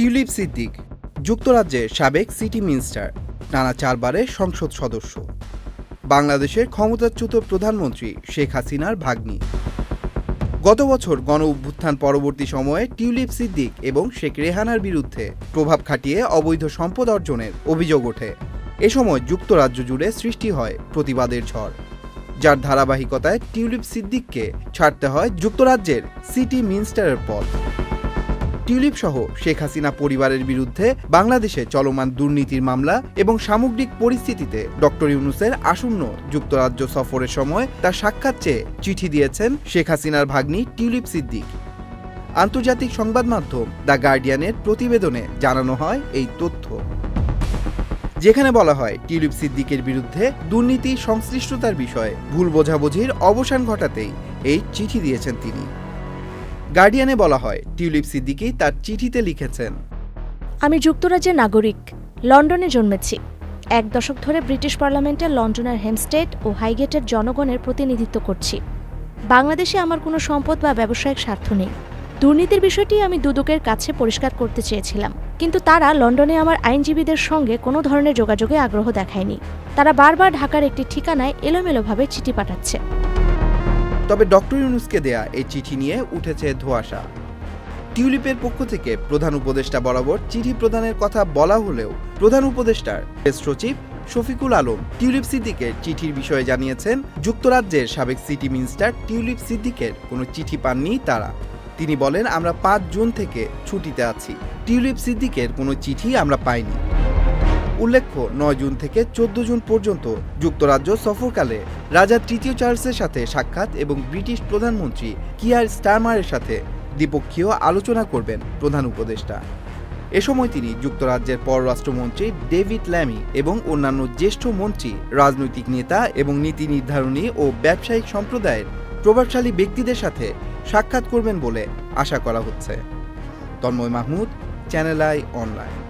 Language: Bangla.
টিউলিপ সিদ্দিক, যুক্তরাজ্যের সাবেক সিটি মিনিস্টার, টানা চারবারের সংসদ সদস্য। বাংলাদেশের ক্ষমতাচ্যুত প্রধানমন্ত্রী শেখ হাসিনার ভাগ্নি। গত বছর গণ অভ্যুত্থান পরবর্তী সময়ে টিউলিপ সিদ্দিক এবং শেখ রেহানার বিরুদ্ধে প্রভাব খাটিয়ে অবৈধ সম্পদ অর্জনের অভিযোগ ওঠে। এ সময় যুক্তরাজ্য জুড়ে সৃষ্টি হয় প্রতিবাদের ঝড়। যার ধারাবাহিকতায় টিউলিপ সিদ্দিককে ছাড়তে হয় যুক্তরাজ্যের সিটি মিনিস্টারের পদ। টিউলিপ সহ শেখ হাসিনা পরিবারের বিরুদ্ধে বাংলাদেশে চলমান দুর্নীতির মামলা এবং সামগ্রিক পরিস্থিতিতে ডক্টর ইউনুসের আসন্ন যুক্তরাজ্য সফরের সময় তার সাক্ষাৎ চেয়ে চিঠি দিয়েছেন শেখ হাসিনার ভাগ্নি টিউলিপ সিদ্দিক। আন্তর্জাতিক সংবাদ মাধ্যম দ্য গার্ডিয়ানের প্রতিবেদনে জানানো হয় এই তথ্য। যেখানে বলা হয়, টিউলিপ সিদ্দিকের বিরুদ্ধে দুর্নীতি সংশ্লিষ্টতার বিষয়ে ভুল বোঝাবুঝির অবসান ঘটাতেই এই চিঠি দিয়েছেন তিনি। গার্ডিয়ানে বলা হয়, টিউলিপ সিদ্দিকি তার চিঠিতে লিখেছেন। আমি যুক্তরাজ্যের নাগরিক, লন্ডনে জন্মেছি। এক দশক ধরে ব্রিটিশ পার্লামেন্টে লন্ডনের হেমস্টেড ও হাইগেটের জনগণের প্রতিনিধিত্ব করছি। বাংলাদেশে আমার কোনো সম্পদ বা ব্যবসায়িক স্বার্থ নেই। দুর্নীতির বিষয়টি আমি দুদকের কাছে পরিষ্কার করতে চেয়েছিলাম। কিন্তু তারা লন্ডনে আমার আইনজীবীদের সঙ্গে কোনো ধরনের যোগাযোগে আগ্রহ দেখায়নি। তারা বারবার ঢাকার একটি ঠিকানায় এলোমেলোভাবে চিঠি পাঠাচ্ছে। তবে ডক্টর ইউনুসকে দেয়া এই চিঠি নিয়ে উঠেছে ধোঁয়াশা। টিউলিপের পক্ষ থেকে প্রধান উপদেষ্টা বরাবর চিঠি প্রদানের কথা বলা হলেও প্রধান উপদেষ্টার প্রেস সচিব শফিকুল আলম টিউলিপ সিদ্দিকের চিঠির বিষয়ে জানিয়েছেন, যুক্তরাজ্যের সাবেক সিটি মিনিস্টার টিউলিপ সিদ্দিকের কোনো চিঠি পাননি তারা। তিনি বলেন, আমরা পাঁচ জুন থেকে ছুটিতে আছি। টিউলিপ সিদ্দিকের কোনো চিঠি আমরা পাইনি। উল্লেখ্য, নয় জুন থেকে চোদ্দ জুন পর্যন্ত যুক্তরাজ্য সফরকালে রাজা তৃতীয় চার্লসের সাথে সাক্ষাৎ এবং ব্রিটিশ প্রধানমন্ত্রী কিয়ার স্টারমারের সাথে দ্বিপক্ষীয় আলোচনা করবেন প্রধান উপদেষ্টা। এ সময় তিনি যুক্তরাজ্যের পররাষ্ট্রমন্ত্রী ডেভিড ল্যামি এবং অন্যান্য জ্যেষ্ঠ মন্ত্রী, রাজনৈতিক নেতা এবং নীতি নির্ধারণী ও ব্যবসায়িক সম্প্রদায়ের প্রভাবশালী ব্যক্তিদের সাথে সাক্ষাৎ করবেন বলে আশা করা হচ্ছে। Tanmoy Mahmud, channel I online.